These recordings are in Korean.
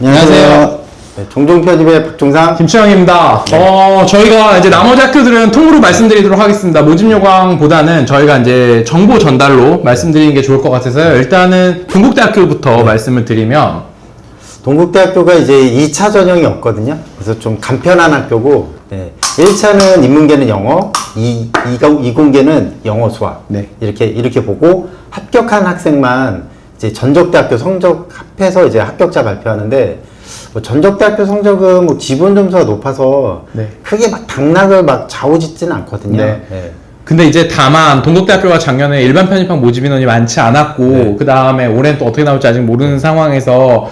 안녕하세요. 네, 종종 편집의 박종상. 김치영입니다. 어, 저희가 이제 나머지 학교들은 통으로 말씀드리도록 하겠습니다. 모집 요강보다는 저희가 이제 정보 전달로 말씀드리는 게 좋을 것 같아서요. 일단은 동국대학교부터 말씀을 드리면 동국대학교가 이제 2차 전형이 없거든요. 그래서 좀 간편한 학교고, 네. 1차는 인문계는 영어, 2, 2공계는 영어 수학. 네. 이렇게, 이렇게 보고 합격한 학생만 이제 전적대학교 성적 합해서 이제 합격자 발표하는데, 뭐 전적대학교 성적은 뭐 기본 점수가 높아서 네. 크게 막 당락을 막 좌우짓지는 않거든요. 네. 네. 근데 이제 다만 동국대학교가 작년에 일반 편입학 모집 인원이 많지 않았고 네. 그 다음에 올해는 또 어떻게 나올지 아직 모르는 상황에서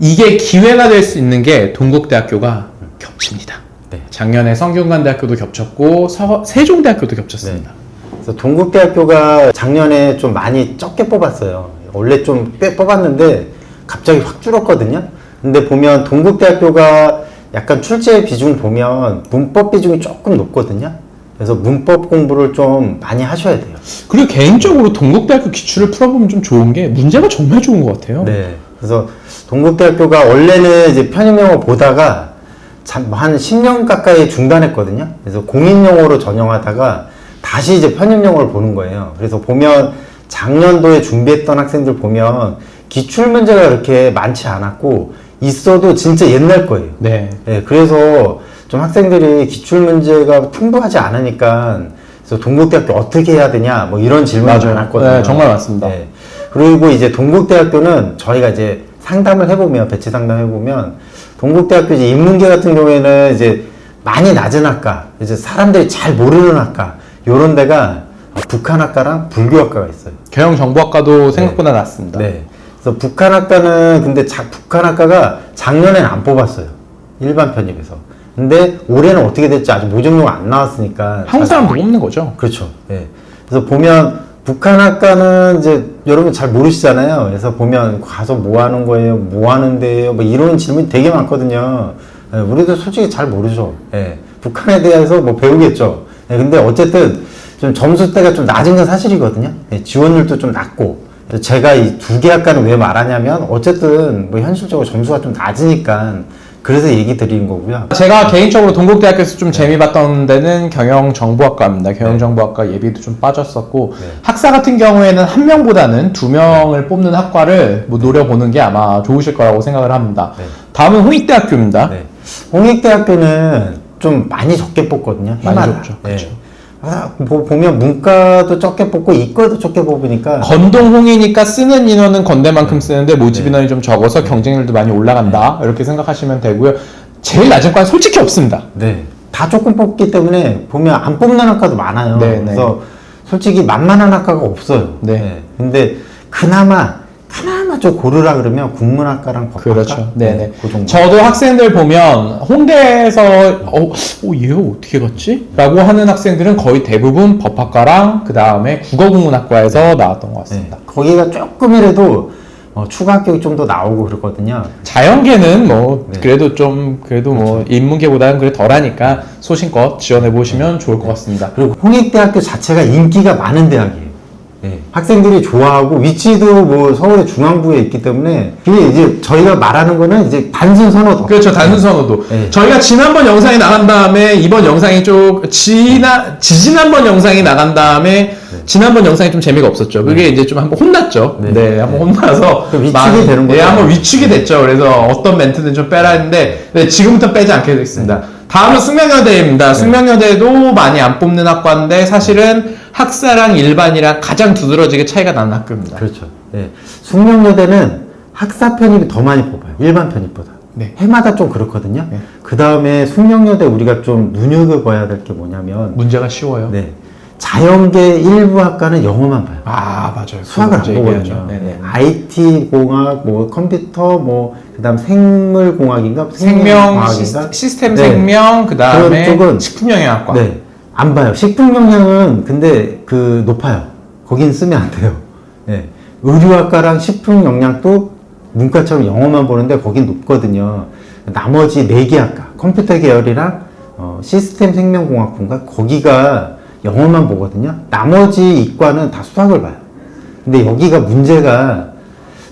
이게 기회가 될 수 있는 게 동국대학교가 겹칩니다. 네. 작년에 성균관대학교도 겹쳤고 서- 세종대학교도 겹쳤습니다. 그래서 동국대학교가 작년에 좀 많이 적게 뽑았어요. 원래 좀 꽤 뽑았는데 갑자기 확 줄었거든요. 근데 보면 동국대학교가 약간 출제 비중 보면 문법 비중이 조금 높거든요. 그래서 문법 공부를 좀 많이 하셔야 돼요. 그리고 개인적으로 동국대학교 기출을 풀어보면 좀 좋은 게 문제가 정말 좋은 것 같아요. 네. 그래서 동국대학교가 원래는 이제 편입영어 보다가 참한 10년 가까이 중단했거든요. 그래서 공인영어로 전형하다가 다시 이제 편입영어를 보는 거예요. 그래서 보면 작년도에 준비했던 학생들 보면 기출 문제가 그렇게 많지 않았고 있어도 진짜 옛날 거예요. 네. 네, 그래서 좀 학생들이 기출 문제가 풍부하지 않으니까 그래서 동국대학교 어떻게 해야 되냐 뭐 이런 질문이 맞아요. 많았거든요. 네, 정말 많습니다. 네. 그리고 이제 동국대학교는 저희가 이제 상담을 해보면 배치 상담 해보면 동국대학교 이제 인문계 같은 경우에는 이제 많이 낮은 학과 이제 사람들이 잘 모르는 학과 요런 데가 북한학과랑 불교학과가 있어요. 경영정보학과도 생각보다 낮습니다. 네. 그래서 북한학과는 근데 자, 북한학과가 작년에는 안 뽑았어요. 일반 편입에서. 근데 올해는 어떻게 될지 아직 모집료가 안 나왔으니까. 한국 사람도 없는 거죠. 그렇죠. 예. 그래서 보면 북한학과는 이제 여러분 잘 모르시잖아요. 그래서 보면 가서 뭐 하는 거예요? 뭐 하는데요? 뭐 이런 질문이 되게 많거든요. 예, 우리도 솔직히 잘 모르죠. 예. 북한에 대해서 뭐 배우겠죠. 예, 근데 어쨌든 좀 점수대가 좀 낮은 건 사실이거든요. 예, 지원율도 좀 낮고. 제가 이 두 개 학과는 왜 말하냐면 어쨌든 뭐 현실적으로 점수가 좀 낮으니까 그래서 얘기 드리는 거고요. 제가 개인적으로 동국대학교에서 좀 재미 봤던 데는 경영정보학과입니다. 경영정보학과 예비도 좀 빠졌었고 네. 학사 같은 경우에는 한 명보다는 두 명을 뽑는 학과를 뭐 노려보는 게 아마 좋으실 거라고 생각을 합니다. 네. 다음은 홍익대학교입니다. 네. 홍익대학교는 좀 많이 적게 뽑거든요. 많이. 적죠. 그렇죠. 아, 보, 보면 문과도 적게 뽑고 이과도 적게 뽑으니까 건동홍이니까 쓰는 인원은 건대만큼 쓰는데 모집 네. 인원이 좀 적어서 경쟁률도 많이 올라간다 이렇게 생각하시면 되고요. 제일 낮은 과는 솔직히 없습니다. 네. 다 조금 뽑기 때문에 보면 안 뽑는 학과도 많아요. 네, 그래서 솔직히 만만한 학과가 없어요. 네. 근데 그나마 그나마 좀 고르라 그러면 국문학과랑 법학과 그렇죠. 네네. 그 정도. 저도 학생들 보면 홍대에서 어, 어 얘가 어떻게 갔지? 라고 하는 학생들은 거의 대부분 법학과랑 그 다음에 국어국문학과에서 나왔던 것 네. 같습니다. 거기가 조금이라도 어, 추가 합격이 좀 더 나오고 그렇거든요. 자연계는 뭐 네. 그래도 좀 그래도 뭐 인문계보다는 그래 덜하니까 소신껏 지원해 보시면 좋을 것 같습니다. 그리고 홍익대학교 자체가 인기가 많은 대학이에요. 예. 학생들이 좋아하고 위치도 뭐 서울의 중앙부에 있기 때문에 그게 이제 저희가 말하는 거는 이제 단순 선호도. 그렇죠 단순 선호도 네. 저희가 지난번 영상이 나간 다음에 이번 영상이 좀 지나 지지난번 영상이 나간 다음에 지난번 영상이 좀 재미가 없었죠 그게 이제 좀 한번 혼났죠 네. 네, 한번 혼나서 그 위축이 되는 네, 거죠. 한번 위축이 됐죠 그래서 어떤 멘트는 좀 빼라 했는데 네, 지금부터 빼지 않게 됐습니다 다음은 숙명여대입니다 숙명여대도 많이 안 뽑는 학과인데 사실은 학사랑 일반이랑 가장 두드러지게 차이가 나는 학교입니다 그렇죠. 예. 숙명여대는 학사 편입이 더 많이 뽑아요. 일반 편입보다. 네. 해마다 좀 그렇거든요. 네. 그 다음에 숙명여대 우리가 좀 눈여겨봐야 될 게 뭐냐면 문제가 쉬워요 네. 자연계 일부 학과는 영어만 봐요. 아 맞아요 수학을 안. 보거든요. IT 공학, 뭐 컴퓨터, 뭐 그다음 생물 공학인가 생명 생명과학인가? 시스, 템 네. 생명 그 다음에 그런 쪽은- 식품 영양학과 네, 안 봐요. 식품 영양은 근데 그 높아요. 거긴 쓰면 안 돼요. 네. 의류학과랑 식품 영양도 문과처럼 영어만 보는데 거긴 높거든요. 나머지 네 개 학과, 컴퓨터 계열이랑 어, 시스템 생명공학부인가 거기가 영어만 보거든요. 나머지 이과는 다 수학을 봐요. 근데 여기가 문제가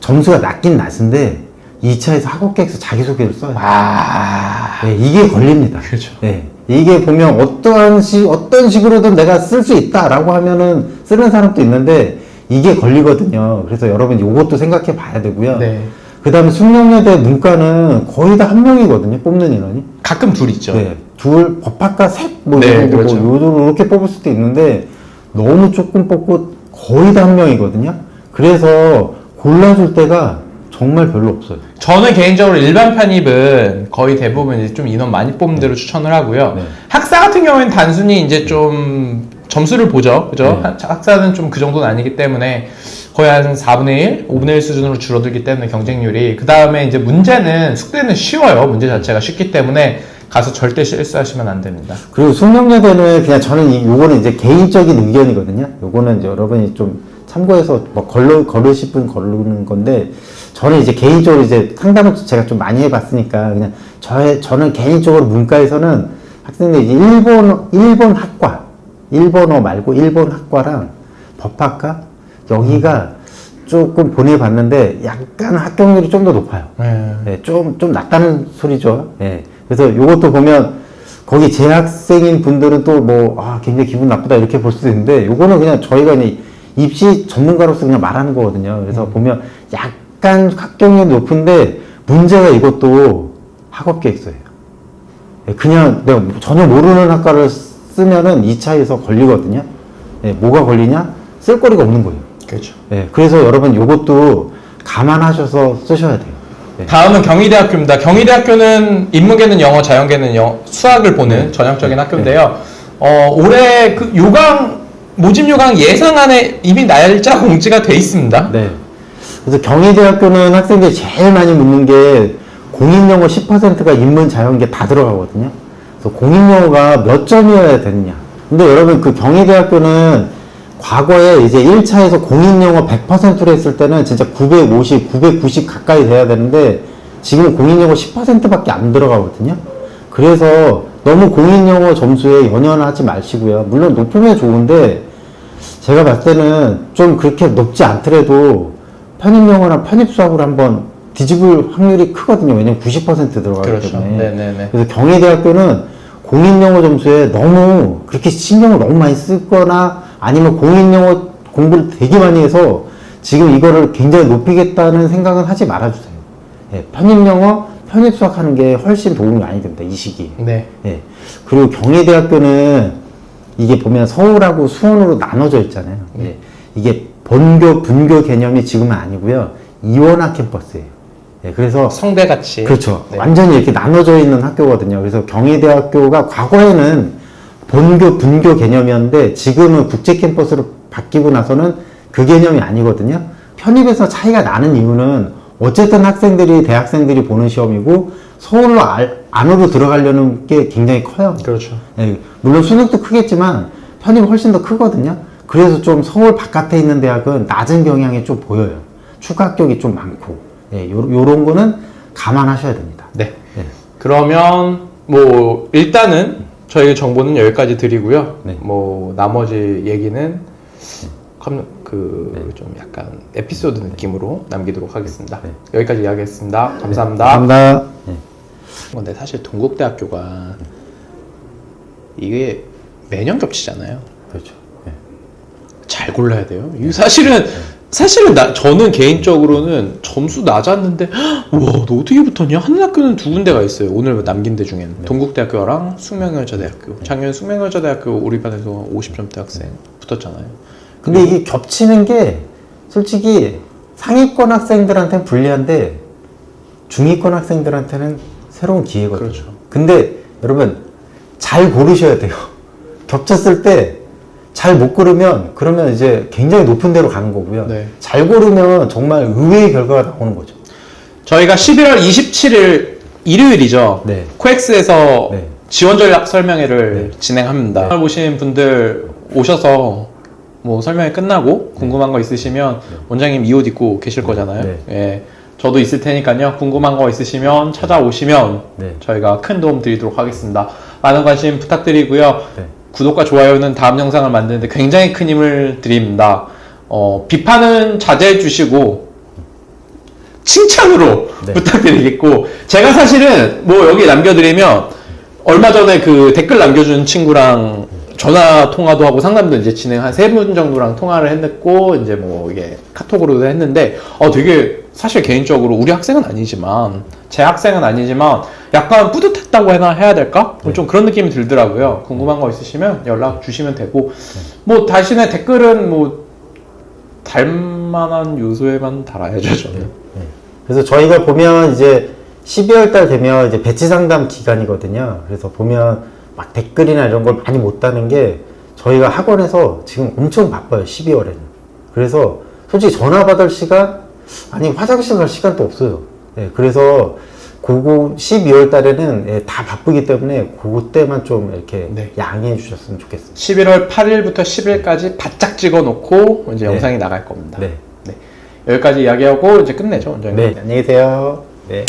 점수가 낮긴 낮은데 2차에서 학업계획서 자기소개를 써요. 아, 네, 이게 걸립니다. 그렇죠. 네, 이게 보면 어떠한 시, 어떤 식으로든 내가 쓸 수 있다라고 하면은 쓰는 사람도 있는데 이게 걸리거든요. 그래서 여러분 이것도 생각해 봐야 되고요. 네. 그 다음에 숙명여대 문과는 거의 다 한 명이거든요. 뽑는 인원이. 가끔 둘 있죠. 네, 둘, 법학과 셋, 뭐, 네, 거, 그렇죠. 뭐, 이렇게 뽑을 수도 있는데, 너무 조금 뽑고 거의 다 한 명이거든요. 그래서 골라줄 때가 정말 별로 없어요. 저는 개인적으로 일반 편입은 거의 대부분 이제 좀 인원 많이 뽑는 대로 추천을 하고요. 네. 학사 같은 경우에는 단순히 이제 좀 점수를 보죠. 그죠? 네. 학- 학사는 좀 그 정도는 아니기 때문에 거의 한 4분의 1, 5분의 1 수준으로 줄어들기 때문에 경쟁률이. 그 다음에 이제 문제는 숙제는 쉬워요. 문제 자체가 쉽기 때문에 가서 절대 실수하시면 안 됩니다. 그리고 숙명여대는 그냥 저는 이, 요거는 이제 개인적인 의견이거든요. 요거는 이제 여러분이 좀 참고해서 뭐 걸러, 걸으실 분 걸르는 건데, 저는 이제 개인적으로 이제 상담을 제가 좀 많이 해봤으니까, 그냥 저의, 저는 개인적으로 문과에서는 학생들이 이제 일본, 일본 학과, 일본어 말고 일본 학과랑 법학과, 여기가 조금 보내봤는데, 약간 합격률이 좀 더 높아요. 네. 네, 좀, 좀 낫다는 소리죠. 예. 그래서 요것도 보면, 거기 재학생인 분들은 또 뭐, 아, 굉장히 기분 나쁘다 이렇게 볼 수도 있는데, 요거는 그냥 저희가 그냥 입시 전문가로서 그냥 말하는 거거든요. 그래서 보면 약간 합격률이 높은데, 문제가 이것도 학업 계획서예요. 예, 그냥 내가 전혀 모르는 학과를 쓰면은 2차에서 걸리거든요. 예, 뭐가 걸리냐? 쓸 거리가 없는 거예요. 그렇죠. 예, 그래서 여러분 요것도 감안하셔서 쓰셔야 돼요. 예. 다음은 경희대학교입니다. 경희대학교는 인문계는 영어, 자연계는 영, 수학을 보는 전형적인 학교인데요. 어, 올해 그 요강 모집 요강 예상 안에 이미 날짜 공지가 돼 있습니다. 네. 그래서 경희대학교는 학생들이 제일 많이 묻는 게 공인영어 10%가 인문 자연계 다 들어가거든요. 그래서 공인영어가 몇 점이어야 되느냐. 근데 여러분 그 경희대학교는 과거에 이제 1차에서 공인영어 100%로 했을 때는 진짜 950, 990 가까이 돼야 되는데 지금은 공인영어 10%밖에 안 들어가거든요. 그래서 너무 공인영어 점수에 연연하지 마시고요. 물론 높으면 좋은데 제가 봤을 때는 좀 그렇게 높지 않더라도 편입영어나 편입수학으로 한번 뒤집을 확률이 크거든요. 왜냐면 90% 들어가기 그렇죠. 때문에. 네네네. 그래서 경희대학교는 공인영어 점수에 너무 그렇게 신경을 너무 많이 쓰거나 아니면 공인영어 공부를 되게 많이 해서 지금 이거를 굉장히 높이겠다는 생각은 하지 말아주세요. 예, 편입영어, 편입수학 하는 게 훨씬 도움이 많이 됩니다. 이 시기에. 네. 예. 그리고 경희대학교는 이게 보면 서울하고 수원으로 나눠져 있잖아요. 예. 이게 본교, 분교 개념이 지금은 아니고요. 이원화 캠퍼스예요. 예. 그래서 성대같이. 그렇죠. 네. 완전히 이렇게 나눠져 있는 학교거든요. 그래서 경희대학교가 과거에는 본교, 분교 개념이었는데 지금은 국제 캠퍼스로 바뀌고 나서는 그 개념이 아니거든요. 편입에서 차이가 나는 이유는 어쨌든 학생들이, 대학생들이 보는 시험이고 서울로 알- 안으로 들어가려는 게 굉장히 커요. 그렇죠. 예, 물론 수능도 크겠지만 편입이 훨씬 더 크거든요. 그래서 좀 서울 바깥에 있는 대학은 낮은 경향이 좀 보여요. 추가 합격이 좀 많고. 예, 요, 요런 거는 감안하셔야 됩니다. 네. 예. 그러면 뭐 일단은 저희 정보는 여기까지 드리고요. 네. 뭐 나머지 얘기는 그 좀 약간 에피소드 느낌으로 남기도록 하겠습니다. 네. 여기까지 이야기했습니다. 감사합니다. 감사합니다. 예. 근데 사실 동국대학교가 이게 매년 겹치잖아요. 그렇죠. 예. 잘 골라야 돼요. 이게 사실은 사실은 나 저는 개인적으로는 점수 낮았는데 우와 너 어떻게 붙었냐 하는 학교는 두 군데가 있어요. 오늘 남긴 데 중에는 동국대학교랑 숙명여자대학교. 작년 숙명여자대학교 우리 반에서 50점대 학생 붙었잖아요. 근데 이게 겹치는 게 솔직히 상위권 학생들한테는 불리한데 중위권 학생들한테는 새로운 기회거든요. 그렇죠. 근데 여러분 잘 고르셔야 돼요. 겹쳤을 때 잘 못 고르면 그러면 이제 굉장히 높은 데로 가는 거고요. 네. 잘 고르면 정말 의외의 결과가 나오는 거죠. 저희가 11월 27일 일요일이죠. 네. 코엑스에서 네. 지원 전략 설명회를 진행합니다. 오늘 보신 분들 오셔서 뭐 설명회 끝나고 궁금한 거 있으시면 원장님 이 옷 입고 계실 거잖아요. 네. 예. 저도 있을 테니까요. 궁금한 거 있으시면 찾아오시면 네. 저희가 큰 도움 드리도록 하겠습니다. 많은 관심 부탁드리고요. 네. 구독과 좋아요는 다음 영상을 만드는데 굉장히 큰 힘을 드립니다. 어, 비판은 자제해 주시고 칭찬으로 네. 부탁드리겠고 제가 사실은 뭐 여기 남겨드리면 얼마 전에 그 댓글 남겨준 친구랑 전화 통화도 하고 상담도 이제 진행 한 세 분 정도랑 통화를 했고 이제 뭐 이게 카톡으로도 했는데 어 되게 사실 개인적으로 우리 학생은 아니지만 제 학생은 아니지만 약간 뿌듯했다고 해나 해야 될까? 좀 그런 느낌이 들더라고요. 궁금한 거 있으시면 연락 주시면 되고 뭐 다시는 댓글은 뭐 달만한 요소에만 달아야죠 저는. 그래서 저희가 보면 이제 12월 달 되면 이제 배치 상담 기간이거든요. 그래서 보면 막 댓글이나 이런 걸 많이 못 다는 게 저희가 학원에서 지금 엄청 바빠요. 12월에는. 그래서 솔직히 전화 받을 시간 아니 화장실 갈 시간도 없어요. 예, 그래서 그거 12월 달에는 예, 다 바쁘기 때문에 그때만 좀 이렇게 네. 양해해 주셨으면 좋겠습니다. 11월 8일부터 10일까지 바짝 찍어 놓고 이제 네. 영상이 나갈 겁니다. 네. 네. 여기까지 이야기하고 이제 끝내죠. 원장님. 네, 안녕히 계세요. 네.